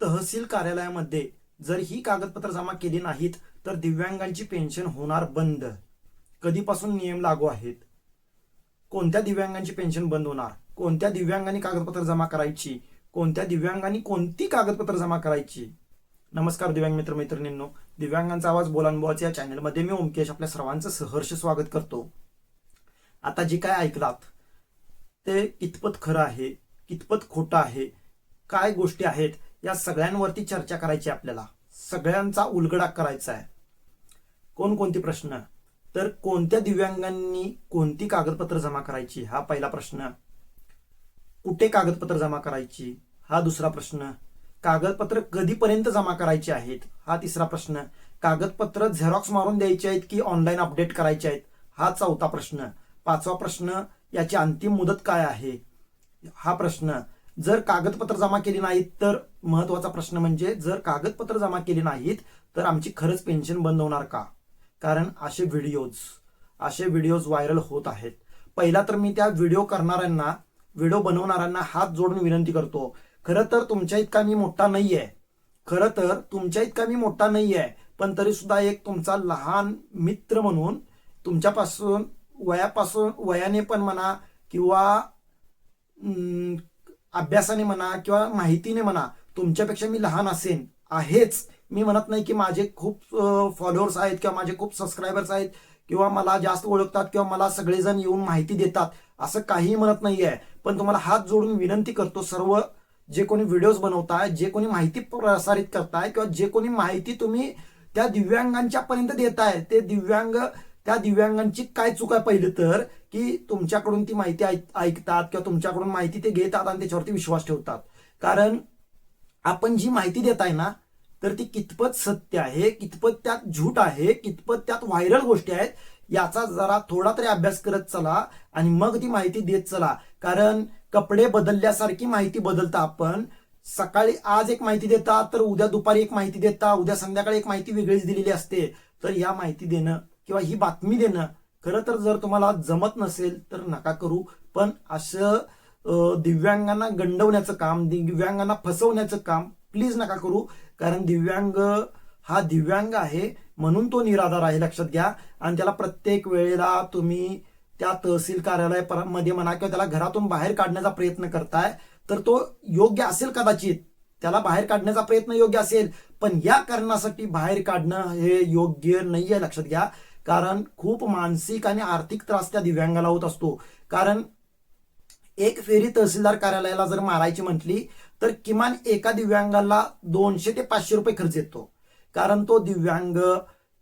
तहसील कार्यालयामध्ये जर ही कागदपत्र जमा केली नाहीत तर दिव्यांगांची पेन्शन होणार बंद. कधीपासून नियम लागू आहेत? कोणत्या दिव्यांगांची पेन्शन बंद होणार? कोणत्या दिव्यांगांनी कागदपत्र जमा करायची? कोणत्या दिव्यांगांनी कोणती कागदपत्र जमा करायची? नमस्कार दिव्यांग मित्र मैत्रिणींनो दिव्यांगांचा आवाज बोलानुभवाच्या या चॅनलमध्ये मी ओमकेश आपल्या सर्वांचं सहर्ष स्वागत करतो. आता जे काय ऐकलात ते कितपत खरं आहे कितपत खोटं आहे काय गोष्टी आहेत या सगळ्यांवरती चर्चा करायची आहे आपल्याला. सगळ्यांचा उलगडा करायचा आहे. कोणकोणते प्रश्न? तर कोणत्या दिव्यांगांनी कोणती कागदपत्र जमा करायची? हा पहिला प्रश्न. कुठे कागदपत्र जमा करायची? हा दुसरा प्रश्न. कागदपत्र कधीपर्यंत जमा करायची आहेत? हा तिसरा प्रश्न. कागदपत्र झेरॉक्स मारून द्यायचे आहेत की ऑनलाईन अपडेट करायचे आहेत? हा चौथा प्रश्न. पाचवा प्रश्न याची अंतिम मुदत काय आहे? हा प्रश्न. जर कागदपत्र जमा केली नाहीत तर महत्त्वाचा प्रश्न म्हणजे जर कागदपत्र जमा केली नाहीत तर आमची खरंच पेन्शन बंद होणार का? कारण असे व्हिडिओज असे व्हिडिओज व्हायरल होत आहेत. पहिला तर मी त्या व्हिडिओ करणाऱ्यांना व्हिडिओ बनवणाऱ्यांना हात जोडून विनंती करतो खरं तर तुमच्या इतका मी मोठा नाही आहे खरं तर तुमच्या इतका मी मोठा नाही आहे पण तरी सुद्धा एक तुमचा लहान मित्र म्हणून तुमच्यापासून वयापासून वयाने पण म्हणा किंवा अभ्यासाने म्हणा किंवा माहितीने म्हणा तुमच्यापेक्षा मी लहान असेन आहेच. मी म्हणत नाही की माझे खूप फॉलोअर्स आहेत किंवा माझे खूप सबस्क्रायबर्स आहेत किंवा मला जास्त ओळखतात किंवा मला सगळेजण येऊन माहिती देतात असं काहीही म्हणत नाही आहे पण तुम्हाला हात जोडून विनंती करतो सर्व जे कोणी व्हिडिओज बनवताय जे कोणी माहिती प्रसारित करताय किंवा जे कोणी माहिती तुम्ही त्या दिव्यांगांच्या पर्यंत देताय ते दिव्यांग त्या दिव्यांगांची काय चूक आहे पहिले तर की तुमच्याकडून ती माहिती ऐक- ऐकतात किंवा तुमच्याकडून माहिती ते घेतात आणि त्याच्यावरती विश्वास ठेवतात. कारण आपण जी माहिती देत आहे ना तर ती कितपत सत्य आहे कितपत त्यात झूट आहे कितपत त्यात व्हायरल गोष्टी आहेत याचा जरा थोडा तरी अभ्यास करत चला आणि मग ती माहिती देत चला. कारण कपडे बदलल्यासारखी माहिती बदलता आपण. सकाळी आज एक माहिती देता तर उद्या दुपारी एक माहिती देता उद्या संध्याकाळी एक माहिती वेगळीच दिलेली असते. तर या माहिती देणं किंवा ही बातमी देणं खरं तर जर तुम्हाला जमत नसेल तर नका करू. पण असं दिव्यांगांना गंडवण्याचं काम दिव्यांगांना फसवण्याचं काम प्लीज नका करू. कारण दिव्यांग हा दिव्यांग आहे म्हणून तो निराधार आहे. लक्षात घ्या. आणि त्याला प्रत्येक वेळेला तुम्ही त्या तहसील कार्यालयामध्ये म्हणा किंवा त्याला घरातून बाहेर काढण्याचा प्रयत्न करताय तर तो योग्य असेल कदाचित. त्याला बाहेर काढण्याचा प्रयत्न योग्य असेल पण या कारणासाठी बाहेर काढणं हे योग्य नाहीये लक्षात घ्या. कारण खूप मानसिक आणि आर्थिक त्रास त्या दिव्यांगाला होत असतो. कारण एक फेरी तहसीलदार कार्यालयाला जर मारायची म्हटली तर किमान एका दिव्यांगाला दोनशे ते पाचशे रुपये खर्च येतो. कारण तो दिव्यांग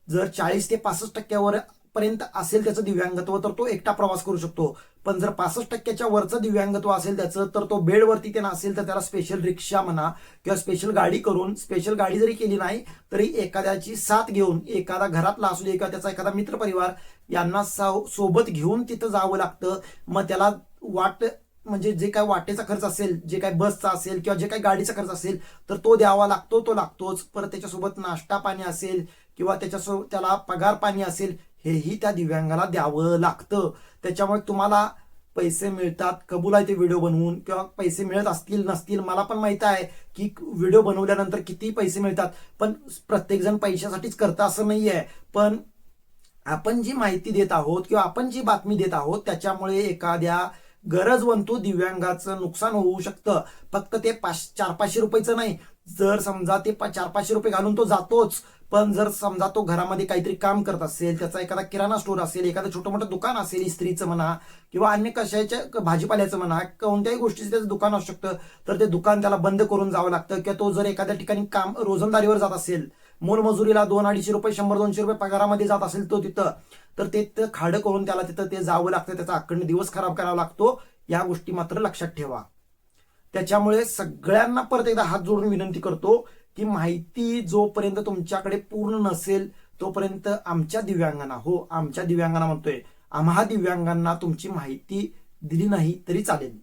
जर चाळीस ते पासष्ट टक्क्यावर पर्यंत असेल त्याचं दिव्यांगत्व तर तो एकटा प्रवास करू शकतो. पण जर पासष्ट टक्क्याच्या वरचं दिव्यांगत्व असेल त्याचं तर तो बेडवरती त्यांना नसेल तर त्याला स्पेशल रिक्षा म्हणा किंवा स्पेशल गाडी करून स्पेशल गाडी जरी केली नाही तरी एखाद्याची साथ घेऊन एखादा घरातला असू दे किंवा त्याचा एखादा मित्रपरिवार यांना साव- सोबत घेऊन तिथं जावं लागतं. मग त्याला वाट म्हणजे जे काय वाटेचा खर्च असेल जे काय बसचा असेल किंवा जे काही गाडीचा खर्च असेल तर तो द्यावा लागतो तो लागतोच. परत त्याच्यासोबत नाश्ता पाणी असेल किंवा त्याच्यासोबत त्याला पगार पाणी असेल हेही त्या दिव्यांगाला द्यावं लागतं. त्याच्यामुळे तुम्हाला पैसे मिळतात. कबूल आहे ते व्हिडिओ बनवून किंवा पैसे मिळत असतील नसतील मला पण माहीत आहे की व्हिडिओ बनवल्यानंतर किती पैसे मिळतात पण प्रत्येकजण पैशासाठीच करतं असं नाही आहे पण आपण जी माहिती देत आहोत किंवा आपण जी बातमी देत आहोत त्याच्यामुळे एखाद्या गरजवंतू दिव्यांगाचं नुकसान होऊ शकतं. फक्त ते पाच चार पाचशे रुपयेचं नाही. जर समजा ते पा- चार पाचशे रुपये घालून तो जातोच पण जर समजा तो घरामध्ये काहीतरी काम करत असेल त्याचा एखादा किराणा स्टोअर असेल एखादं छोटं मोठं दुकान असेल इस्त्रीचं म्हणा किंवा अन्य कशाच्या भाजीपाल्याचं म्हणा कोणत्याही गोष्टीचं त्याचं दुकान असू शकतं. तर ते दुकान त्याला बंद करून जावं लागतं. किंवा तो जर एखाद्या ठिकाणी काम रोजंदारीवर जात असेल मोलमजुरीला दोन अडीचशे रुपये शंभर दोनशे रुपये पगारामध्ये जात असेल तो तिथं तर ते खाडं करून त्याला तिथं ते जावं लागतं. त्याचा अखंड दिवस खराब करावा लागतो. या गोष्टी मात्र लक्षात ठेवा. त्याच्यामुळे सगळ्यांना परत एकदा हात जोडून विनंती करतो की माहिती जोपर्यंत तुमच्याकडे पूर्ण नसेल तोपर्यंत आमच्या दिव्यांगांना हो आमच्या दिव्यांगांना म्हणतोय आम्हा दिव्यांगांना तुमची माहिती दिली नाही तरी चालेल.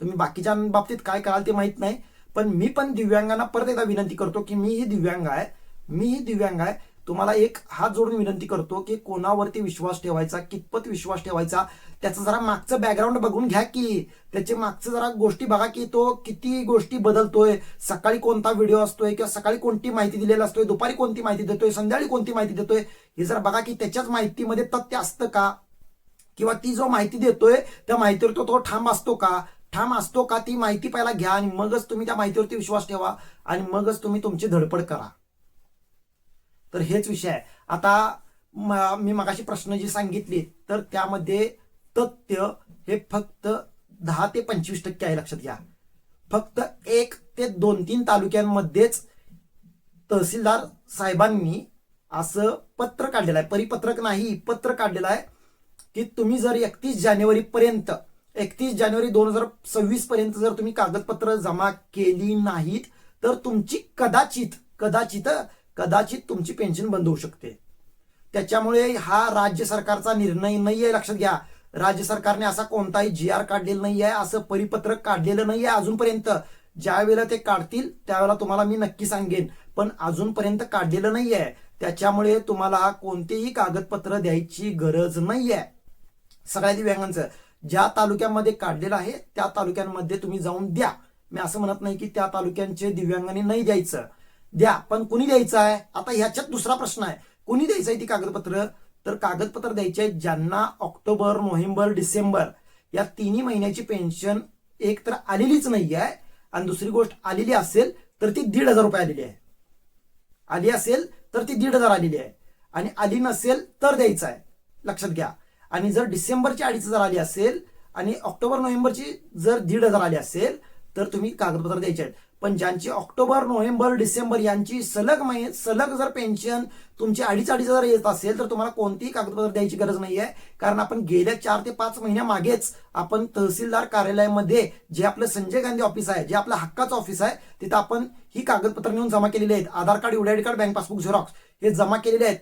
तुम्ही बाकीच्या बाबतीत काय कराल ते माहीत नाही पण मी पण दिव्यांगांना परत एकदा विनंती करतो की मी ही दिव्यांग आहे मी ही दिव्यांग आहे तुम्हाला एक हात जोडून विनंती करतो की कोणावरती विश्वास ठेवायचा कितपत विश्वास ठेवायचा त्याचं जरा मागचं बॅकग्राऊंड बघून घ्या की त्याचे मागचं जरा गोष्टी बघा की तो किती गोष्टी बदलतोय सकाळी कोणता व्हिडिओ असतोय किंवा सकाळी कोणती माहिती दिलेली असतोय दुपारी कोणती माहिती देतोय संध्याकाळी कोणती माहिती देतोय हे जरा बघा की त्याच्याच माहितीमध्ये तथ्य असतं का? किंवा ती जो माहिती देतोय त्या माहितीवर तो तो ठाम असतो का? ठाम असतो का? ती माहिती पहिला घ्या आणि मगच तुम्ही त्या माहितीवरती विश्वास ठेवा आणि मगच तुम्ही तुमची धडपड करा. तर हेच विषय आहे. आता मी मगाशी प्रश्न जी सांगितली तर त्यामध्ये तथ्य हे फक्त दहा ते पंचवीस टक्के आहे लक्षात घ्या. फक्त एक ते दोन तीन तालुक्यांमध्येच तहसीलदार साहेबांनी असं पत्र काढलेलं आहे. परिपत्रक नाही पत्र काढलेलं आहे की तुम्ही जर एकतीस जानेवारी पर्यंत एकतीस जानेवारी दोन हजार सव्वीस पर्यंत जर तुम्ही कागदपत्र जमा केली नाहीत तर तुमची कदाचित कदाचित कदाचित तुमची पेन्शन बंद होऊ शकते. त्याच्यामुळे हा राज्य सरकारचा निर्णय नाही आहे लक्षात घ्या. राज्य सरकारने असा कोणताही जी आर काढलेला नाही आहे असं परिपत्रक काढलेलं नाही आहे अजूनपर्यंत. ज्या वेळेला ते काढतील त्यावेळेला तुम्हाला मी नक्की सांगेन. पण अजूनपर्यंत काढलेलं नाही आहे त्याच्यामुळे तुम्हाला कोणतेही कागदपत्र द्यायची गरज नाही आहे सगळ्या दिव्यांगांचं. ज्या तालुक्यामध्ये काढलेलं आहे त्या तालुक्यांमध्ये तुम्ही जाऊन द्या. मी असं म्हणत नाही की त्या तालुक्यांचे दिव्यांगांनी नाही द्यायचं. द्या पण कुणी द्यायचं आहे? आता ह्याच्यात दुसरा प्रश्न आहे. कुणी द्यायचं आहे ती कागदपत्र? तर कागदपत्र द्यायचे आहेत ज्यांना ऑक्टोबर नोव्हेंबर डिसेंबर या तिन्ही महिन्याची पेन्शन एक तर आलेलीच नाही आहे. आणि दुसरी गोष्ट आलेली असेल तर ती दीड हजार रुपये आलेली आहे. आली असेल तर ती दीड हजार आलेली आहे. आणि आली नसेल तर द्यायचं आहे. लक्षात घ्या. आणि जर डिसेंबरची अडीच हजार आली असेल आणि ऑक्टोबर नोव्हेंबरची जर दीड हजार आली असेल तर तुम्ही कागदपत्र द्यायचे आहेत. पण ज्यांची ऑक्टोबर नोव्हेंबर डिसेंबर यांची सलग महिने सलग जर पेन्शन तुमची अडीच अडीच हजार येत असेल तर तुम्हाला कोणतीही कागदपत्र द्यायची गरज नाही आहे कारण आपण गेल्या चार ते पाच महिन्यामागेच आपण तहसीलदार कार्यालयामध्ये जे आपलं संजय गांधी ऑफिस आहे जे आपलं हक्काचं ऑफिस आहे तिथं आपण ही कागदपत्र नेऊन जमा केलेली आहेत. Aadhaar card UDID card bank passbook xerox हे जमा केलेले आहेत.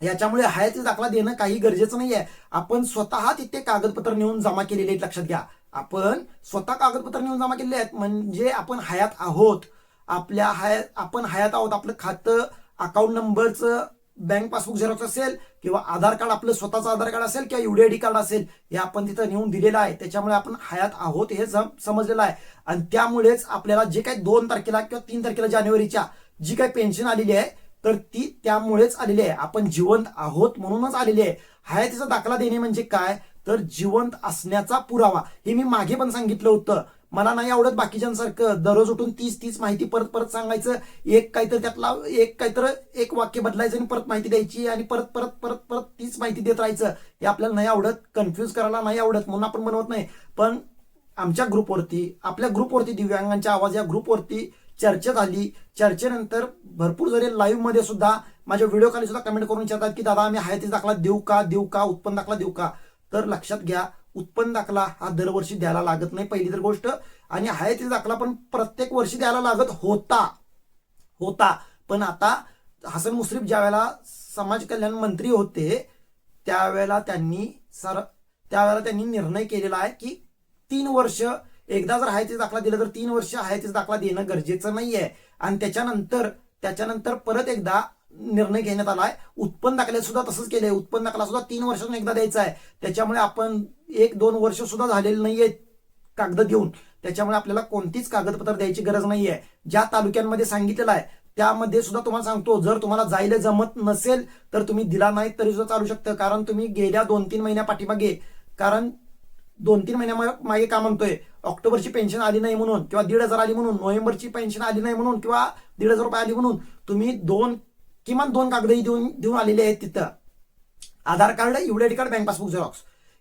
याच्यामुळे हयाती दाखला देणं काही गरजेचं नाही आहे आपण स्वतः तिथे कागदपत्र नेऊन जमा केलेले आहेत लक्षात घ्या. आपण स्वतः कागदपत्र नेऊन जमा केलेले आहेत. म्हणजे आपण हयात आहोत. आपल्या हयात आपण हयात आहोत. आपलं खातं अकाउंट नंबरचं बँक पासबुक झेरॉक्स असेल किंवा आधार कार्ड आपलं स्वतःचं आधार कार्ड असेल किंवा युडीआयडी कार्ड असेल हे आपण तिथं नेऊन दिलेलं आहे. त्याच्यामुळे आपण हयात आहोत हे सम- समजलेलं आहे. आणि त्यामुळेच आपल्याला जे काही दोन तारखेला किंवा तीन तारखेला जानेवारीच्या जी काही पेन्शन आलेली आहे तर ती त्यामुळेच आलेली आहे. आपण जिवंत आहोत म्हणूनच आलेली आहे. हयातीचा दाखला देणे म्हणजे काय? तर जिवंत असण्याचा पुरावा. हे मी मागे पण सांगितलं होतं. मला नाही आवडत बाकीच्यांसारखं. दररोज उठून तीच तीच माहिती परत परत सांगायचं. एक काहीतरी त्यातला एक काहीतरी एक वाक्य बदलायचं आणि परत माहिती द्यायची आणि परत परत परत परत तीच माहिती देत राहायचं. हे आपल्याला नाही आवडत. कन्फ्यूज करायला नाही आवडत म्हणून आपण बनवत नाही. पण आमच्या ग्रुपवरती आपल्या ग्रुपवरती दिव्यांगांच्या आवाज या ग्रुपवरती चर्चा झाली. चर्चेनंतर भरपूर जरी लाईव्हमध्ये सुद्धा माझ्या व्हिडिओ खाली सुद्धा कमेंट करून विचारतात की दादा आम्ही हयाती दाखला देऊ का? देऊ का? उत्पन्न दाखला देऊ का? तर लक्षात घ्या उत्पन्न दाखला हा दरवर्षी द्यायला लागत नाही पहिली तर गोष्ट. आणि हयाती दाखला पण प्रत्येक वर्षी द्यायला लागत होता. होता. पण आता हसन मुश्रीफ ज्या वेळेला समाज कल्याण मंत्री होते त्यावेळेला त्यांनी सर त्यावेळेला त्यांनी निर्णय केलेला आहे की तीन वर्ष एकदा जर हयातीचा दाखला दिला तर तीन वर्ष हयातीचा दाखला देणं गरजेचं नाहीये. आणि त्याच्यानंतर त्याच्यानंतर परत एकदा निर्णय घेण्यात आला आहे उत्पन्न दाखल्यात सुद्धा तसंच केलंय. उत्पन्न दाखला सुद्धा तीन वर्षातून एकदा द्यायचा आहे त्याच्यामुळे आपण एक दोन वर्ष सुद्धा झालेलं नाहीये कागद देऊन त्याच्यामुळे आपल्याला कोणतीच कागदपत्र द्यायची गरज नाहीये. ज्या तालुक्यांमध्ये सांगितलेलं आहे त्यामध्ये सुद्धा तुम्हाला सांगतो जर तुम्हाला जायला जमत नसेल तर तुम्ही दिला नाही तरी सुद्धा चालू शकतं. कारण तुम्ही गेल्या दोन तीन महिन्या पाठीमागे कारण दोन तीन महिन्या मागे का म्हणतोय ऑक्टोबरची पेन्शन आली नाही म्हणून किंवा दीड हजार आली म्हणून नोव्हेंबरची पेन्शन आली नाही म्हणून किंवा दीड हजार रुपये आली म्हणून तुम्ही दोन किमान दोन कागदही देऊन देऊन आलेले आहेत तिथं. Aadhaar card UDID card bank passbook xerox.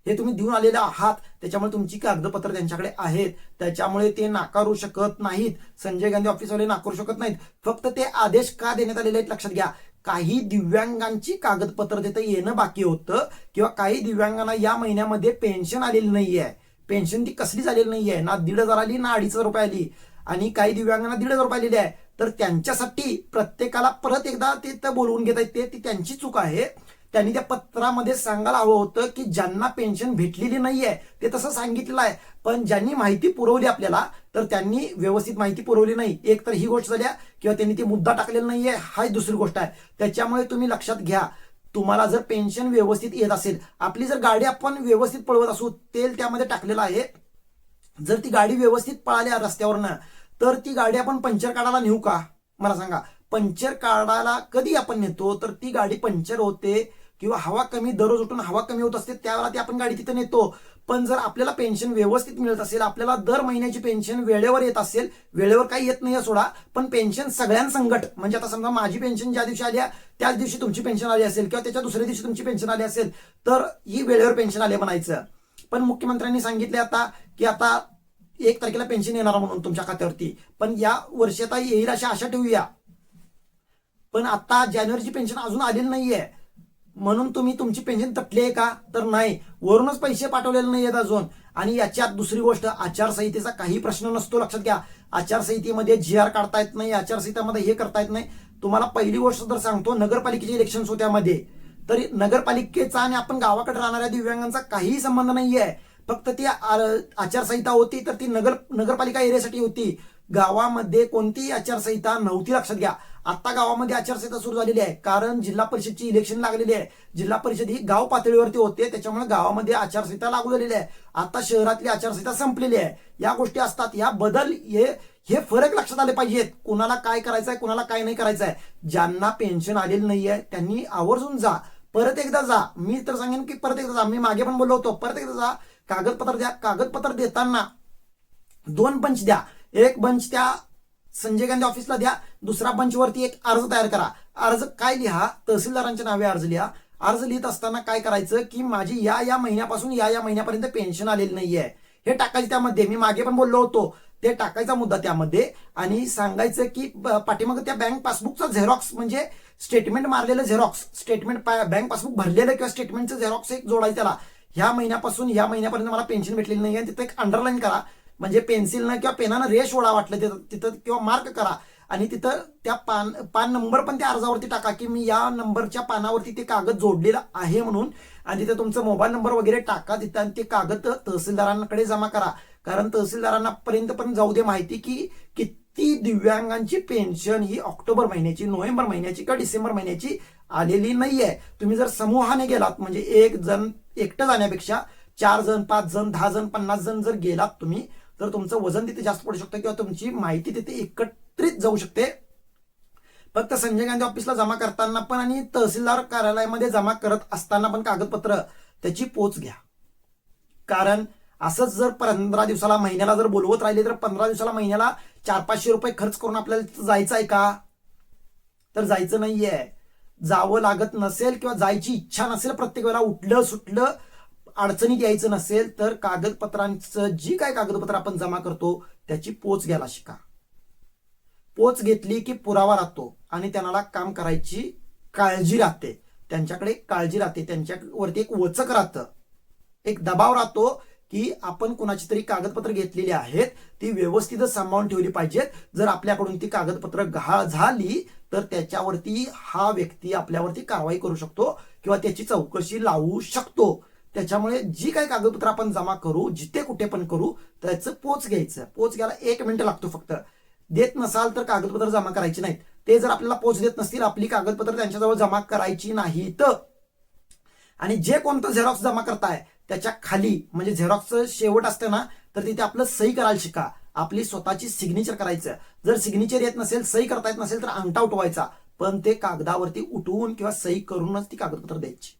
हे तुम्ही देऊन आलेले आहात. त्याच्यामुळे तुमची कागदपत्र त्यांच्याकडे आहेत. त्याच्यामुळे ते नाकारू शकत नाहीत. संजय गांधी ऑफिसवाले नाकारू शकत नाहीत. फक्त ते आदेश का देण्यात आलेले आहेत लक्षात घ्या. काही दिव्यांगांची कागदपत्र तिथं येणं बाकी होतं किंवा काही दिव्यांगांना या महिन्यामध्ये पेन्शन आलेली नाहीये. पेन्शन ती कसलीच नाही नाहीये? ना दीड हजार आली ना अडीच हजार रुपये आली. आणि काही दिव्यांगांना दीड हजार रुपये आलेली आहे. तर त्यांच्यासाठी प्रत्येकाला परत एकदा ते तर बोलवून घेत आहेत ती त्यांची चूक आहे. त्यांनी त्या पत्रामध्ये सांगायला हवं होतं की ज्यांना पेन्शन भेटलेली नाहीये ते तसं सांगितलेलं आहे. पण ज्यांनी माहिती पुरवली आपल्याला तर त्यांनी व्यवस्थित माहिती पुरवली नाही. एक तर ही गोष्ट झाल्या किंवा त्यांनी ती मुद्दा टाकलेला नाहीये हा दुसरी गोष्ट आहे. त्याच्यामुळे तुम्ही लक्षात घ्या तुम्हाला जर पेन्शन व्यवस्थित येत असेल आपली जर गाडी आपण व्यवस्थित पळवत असू तेल त्यामध्ये टाकलेलं आहे. जर ती गाडी व्यवस्थित पळाल्या रस्त्यावरनं तर ती गाडी आपण पंक्चर काढायला नेऊ का? मला सांगा. पंक्चर काढायला कधी आपण नेतो? तर ती गाडी पंक्चर होते किंवा हवा कमी दररोज उठून हवा कमी होत असते त्यावेळेला ती आपण गाडी तिथे नेतो. पण जर आपल्याला पेन्शन व्यवस्थित मिळत असेल आपल्याला दर महिन्याची पेन्शन वेळेवर येत असेल वेळेवर काही येत नाही आहे सोडा पण पेन्शन सगळ्यांसंगट म्हणजे आता समजा माझी पेन्शन ज्या दिवशी आली आहे, त्याच दिवशी तुमची पेन्शन आली असेल किंवा त्याच्या दुसऱ्या दिवशी तुमची पेन्शन आली असेल तर ही वेळेवर पेन्शन आली म्हणायचं. पण मुख्यमंत्र्यांनी सांगितले आता की आता एक तारखेला पेन्शन येणार म्हणून तुमच्या खात्यावरती. पण या वर्षी आता येईल अशा आशा ठेवूया. पण आता जानेवारीची पेन्शन अजून आलेली नाहीये. म्हणून तुम्ही तुमची पेन्शन तटली आहे का? तर नाही. वरूनच पैसे पाठवलेले नाही आहेत अजून. आणि याच्यात दुसरी गोष्ट आचारसंहितेचा काही प्रश्न नसतो लक्षात घ्या. आचारसंहितेमध्ये जी आर काढता येत नाही आचारसंहितामध्ये हे करता येत नाही. तुम्हाला पहिली गोष्ट तर सांगतो नगरपालिकेचे इलेक्शन होत्यामध्ये तरी नगरपालिकेचा आणि आपण गावाकडे राहणाऱ्या दिव्यांगांचा काहीही संबंध नाहीये. फक्त ती आचारसंहिता होती तर ती नगर नगरपालिका एरियासाठी होती. गावामध्ये कोणतीही आचारसंहिता नव्हती लक्षात घ्या. आता गावामध्ये आचारसंहिता सुरू झालेली आहे. कारण जिल्हा परिषदची इलेक्शन लागलेली आहे. जिल्हा परिषद ही गाव पातळीवरती होते त्याच्यामुळे गावामध्ये आचारसंहिता लागू झालेली आहे. आता शहरातली आचारसंहिता संपलेली आहे. या गोष्टी असतात. या बदल हे हे फरक लक्षात आले पाहिजेत. कुणाला काय करायचं आहे कुणाला काय नाही करायचं आहे ज्यांना पेन्शन आलेलं नाहीये त्यांनी आवर्जून जा. परत एकदा जा. मी तर सांगेन की परत एकदा जा. मी मागे पण बोललो होतो. परत एकदा जा. कागदपत्र द्या. कागदपत्र देताना दोन बंच द्या. एक बंच त्या संजय गांधी ऑफिसला द्या. दुसरा बंच वरती एक अर्ज तयार करा. अर्ज काय लिहा? तहसीलदारांच्या नावे अर्ज लिहा. अर्ज लिहित असताना काय करायचं? की माझी या या महिन्यापासून या या महिन्यापर्यंत पेन्शन आलेली नाहीये. हे टाकायचं त्यामध्ये. मी मागे पण बोललो होतो. ते टाकायचा मुद्दा त्यामध्ये. आणि सांगायचं की पाठीमाग पाठीमागं त्या बँक पासबुकचा झेरॉक्स म्हणजे स्टेटमेंट मारलेलं झेरॉक्स स्टेटमेंट बँक पासबुक भरलेलं किंवा स्टेटमेंटचं झेरॉक्स एक जोडायचं त्याला. ह्या महिन्यापासून या महिन्यापर्यंत मला पेन्शन भेटलेली नाही आहे तिथं एक अंडरलाईन करा. म्हणजे पेन्सिलनं किंवा पेनानं रेश ओढा वाटलं तिथं तिथं किंवा मार्क करा. आणि तिथं त्या पान पान नंबर पण त्या अर्जावरती टाका की मी या नंबरच्या पानावरती ते कागद जोडलेलं आहे म्हणून. आणि तिथं तुमचं मोबाईल नंबर वगैरे टाका तिथं आणि ते कागद तहसीलदारांकडे जमा करा. कारण तहसीलदारांना पर्यंत पण जाऊ दे माहिती की किती दिव्यांगांची पेन्शन ही ऑक्टोबर महिन्याची नोव्हेंबर महिन्याची किंवा डिसेंबर महिन्याची आलेली नाहीये. तुम्ही जर समूहाने गेलात म्हणजे एक जण एकटं जाण्यापेक्षा चार जण पाच जण दहा जण पन्नास जण जर गेलात तुम्ही तर तुमचं वजन तिथे जास्त पडू शकतं किंवा तुमची माहिती तिथे एकत्रित जाऊ शकते. फक्त संजय गांधी ऑफिसला जमा करताना पण आणि तहसीलदार कार्यालयामध्ये जमा करत असताना पण कागदपत्र त्याची पोच घ्या. कारण असंच जर पंधरा दिवसाला महिन्याला जर बोलवत राहिले तर पंधरा दिवसाला महिन्याला चार पाचशे रुपये खर्च करून आपल्याला तिथं जायचं आहे का? तर जायचं नाहीये. जावं लागत नसेल किंवा जायची इच्छा नसेल प्रत्येक वेळेला उठलं सुटलं अडचणीत यायचं नसेल तर कागदपत्रांचं जी काय कागदपत्र आपण जमा करतो त्याची पोच घ्यायला शिका. पोच घेतली की पुरावा राहतो आणि त्यांना काम करायची काळजी राहते. त्यांच्याकडे काळजी राहते. त्यांच्यावरती एक वचक राहतं. एक दबाव राहतो. की आपण कुणाची तरी कागदपत्र घेतलेली आहेत ती व्यवस्थितच सांभाळून ठेवली पाहिजेत. जर आपल्याकडून ती कागदपत्र गहाळ झाली तर त्याच्यावरती हा व्यक्ती आपल्यावरती कारवाई करू शकतो किंवा त्याची चौकशी लावू शकतो. त्याच्यामुळे जी काही कागदपत्र आपण जमा करू जिथे कुठे पण करू त्याचं पोच घ्यायचं. पोच घ्यायला एक मिनिट लागतो फक्त. देत नसाल तर कागदपत्र जमा करायची नाहीत. ते जर आपल्याला पोच देत नसतील आपली कागदपत्र त्यांच्याजवळ जमा करायची नाहीत. आणि जे कोणतं झेरॉक्स जमा करताय त्याच्याखाली म्हणजे झेरॉक्सचं शेवट असतं ना तर तिथे आपलं सही करायला शिका. आपली स्वतःची सिग्नेचर करायचं. जर सिग्नेचर येत नसेल सही करता येत नसेल तर अंगठा उठवायचा. पण ते कागदावरती उठवून किंवा सही करूनच ती कागदपत्र द्यायची.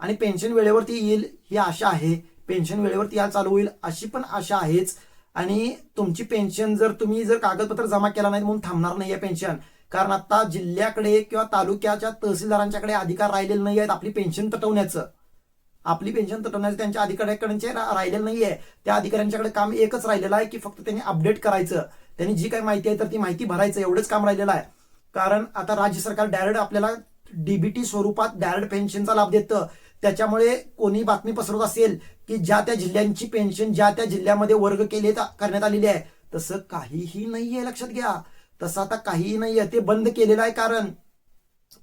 आणि पेन्शन वेळेवरती येईल ही आशा आहे. पेन्शन वेळेवरती या चालू होईल अशी पण आशा आहेच. आणि तुमची पेन्शन जर तुम्ही जर कागदपत्र जमा केला नाही म्हणून थांबणार नाही पेन्शन कारण आता जिल्ह्याकडे किंवा तालुक्याच्या तहसीलदारांच्याकडे अधिकार राहिलेले नाही आहेत आपली पेन्शन तटवण्याचं आपली पेन्शन तटवण्याचं त्यांच्या अधिकाऱ्याकडे राहिलेलं नाहीये. त्या अधिकाऱ्यांच्याकडे काम एकच राहिलेलं आहे की फक्त त्यांनी अपडेट करायचं. त्यांनी जी काही माहिती आहे तर ती माहिती भरायचं एवढंच काम राहिलेलं आहे. कारण आता राज्य सरकार डायरेक्ट आपल्याला डीबीटी स्वरूपात डायरेक्ट पेन्शनचा लाभ देतं. त्याच्यामुळे कोणी बातमी पसरवत असेल की ज्या त्या जिल्ह्यांची पेन्शन ज्या त्या जिल्ह्यामध्ये वर्ग केले करण्यात आलेली आहे तसं काहीही नाहीये लक्षात घ्या. तसं आता काहीही नाहीये. ते बंद केलेलं आहे कारण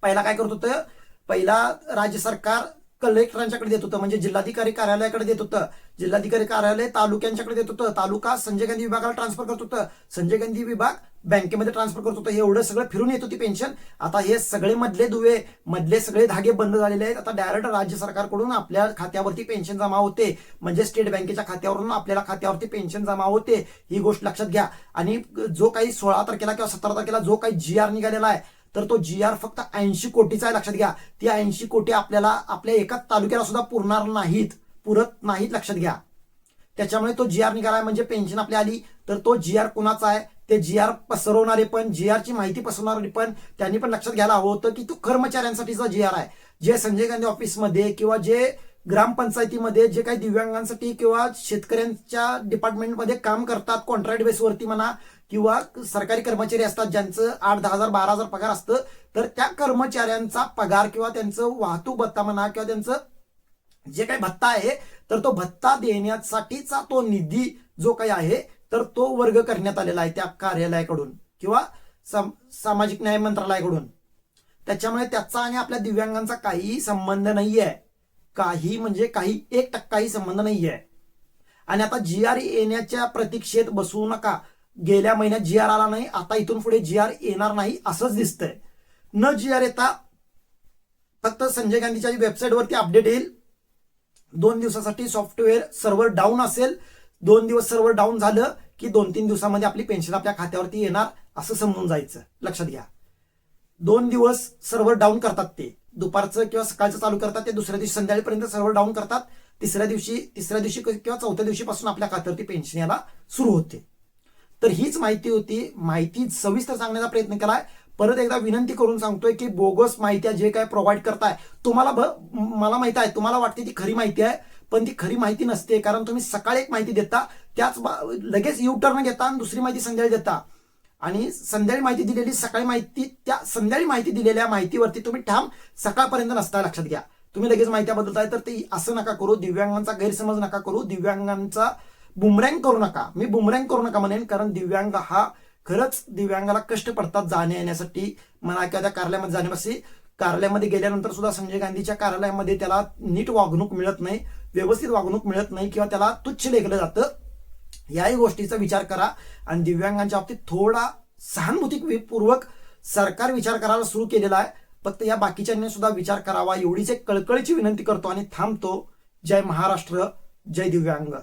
पहिला काय करत होतं? पहिला राज्य सरकार कलेक्टरांच्याकडे देत होतं. म्हणजे जिल्हाधिकारी कार्यालयाकडे देत होतं. जिल्हाधिकारी कार्यालय तालुक्यांच्याकडे देत होतं. तालुका संजय गांधी विभागाला ट्रान्सफर करत होतं. संजय गांधी विभाग बँकेमध्ये ट्रान्सफर करत होतं. हे एवढं सगळं फिरून येत होती पेन्शन आता हे सगळे मधले दुवे मधले सगळे धागे बंद झालेले आहेत. आता डायरेक्ट राज्य सरकारकडून आपल्या खात्यावरती पेन्शन जमा होते. म्हणजे स्टेट बँकेच्या खात्यावरून आपल्याला खात्यावरती पेन्शन जमा होते. ही गोष्ट लक्षात घ्या. आणि जो काही सोळा तारखेला किंवा सतरा तारखेला जो काही जी आर निघालेला आहे तर तो जी आर फक्त ऐंशी कोटीचा आहे लक्षात घ्या. ती ऐंशी कोटी आपल्याला आपल्या एकाच तालुक्याला सुद्धा पुरणार नाहीत. पुरत नाहीत लक्षात घ्या. त्याच्यामुळे तो जी आर निघाला म्हणजे पेन्शन आपली आली. तर तो जी आर कुणाचा आहे? ते जी आर पसरवणारे पण जी आरची माहिती पसरवणारे पण त्यांनी पण लक्षात घ्यायला हवं होतं की तो कर्मचाऱ्यांसाठीचा जी आर आहे. जे संजय गांधी ऑफिसमध्ये किंवा जे ग्रामपंचायतीमध्ये जे काही दिव्यांगांसाठी किंवा शेतकऱ्यांच्या डिपार्टमेंटमध्ये काम करतात कॉन्ट्रॅक्ट बेसवरती म्हणा किंवा सरकारी कर्मचारी असतात ज्यांचं आठ दहा हजार बारा हजार पगार असतं तर त्या कर्मचाऱ्यांचा पगार किंवा त्यांचं वाहतूक भत्ता म्हणा किंवा त्यांचं जे काही भत्ता आहे तर तो भत्ता देण्यासाठीचा तो निधी जो काही आहे तर तो वर्ग करण्यात आलेला आहे त्या कार्यालयाकडून किंवा सम- सामाजिक न्याय मंत्रालयाकडून. त्याच्यामुळे त्याचा आणि आपल्या दिव्यांगांचा काहीही संबंध नाहीये. काही म्हणजे काही एक टक्काही संबंध नाहीये. आणि आता जी आर येण्याच्या प्रतीक्षेत बसू नका. गेल्या महिन्यात जी आर आला नाही आता इथून पुढे जी आर येणार नाही असंच दिसतंय. न जी आर येता फक्त संजय गांधीच्या वेबसाईटवरती अपडेट येईल. दोन दिवसासाठी सॉफ्टवेअर सर्व्हर डाऊन असेल. दोन दिवस सर्व्हर डाऊन झालं की दोन तीन दिवसामध्ये आपली पेन्शन आपल्या खात्यावरती येणार असं समजून जायचं. लक्षात घ्या. दोन दिवस सर्व्हर डाऊन करतात ते. दुपारचं किंवा सकाळचं चालू करतात ते दुसऱ्या दिवशी संध्याकाळपर्यंत सर्व डाऊन करतात. तिसऱ्या दिवशी तिसऱ्या दिवशी किंवा चौथ्या दिवशीपासून आपल्या खात्यावरती पेन्शन यायला सुरू होते. तर हीच माहिती होती. माहिती सविस्तर सांगण्याचा प्रयत्न केलाय. परत एकदा विनंती करून सांगतोय की बोगस माहिती जे काय प्रोव्हाइड करताय तुम्हाला मला माहिती आहे तुम्हाला वाटते ती खरी माहिती आहे पण ती खरी माहिती नसते कारण तुम्ही सकाळी एक माहिती देता त्याच लगेच यू टर्न घेता आणि दुसरी माहिती संध्याकाळी देता. आणि संध्याकाळी माहिती दिलेली सकाळी माहिती त्या संध्याकाळी माहिती दिलेल्या माहितीवरती तुम्ही ठाम सकाळपर्यंत नसता लक्षात घ्या. तुम्ही लगेच माहिती बदलताय तर ते असं नका करू दिव्यांगांचा गैरसमज नका करू दिव्यांगांचा बुमरँग करू नका. मी बुमरँग करू नका म्हणेन कारण दिव्यांग हा खरंच दिव्यांगाला कष्ट पडतात जाण्या येण्यासाठी. म्हणा किंवा त्या कार्यालयामध्ये जाण्यापासून कार्यालयामध्ये गेल्यानंतर सुद्धा संजय गांधीच्या कार्यालयामध्ये त्याला नीट वागणूक मिळत नाही व्यवस्थित वागणूक मिळत नाही किंवा त्याला तुच्छ लेखलं जातं. याही गोष्टीचा विचार करा. आणि दिव्यांगांच्या बाबतीत थोडा सहानुभूतीपूर्वक सरकार विचार करायला सुरू केलेला आहे. फक्त या बाकीच्यांनी सुद्धा विचार करावा. एवढीच एक कळकळीची विनंती करतो आणि थांबतो. जय महाराष्ट्र जय दिव्यांग.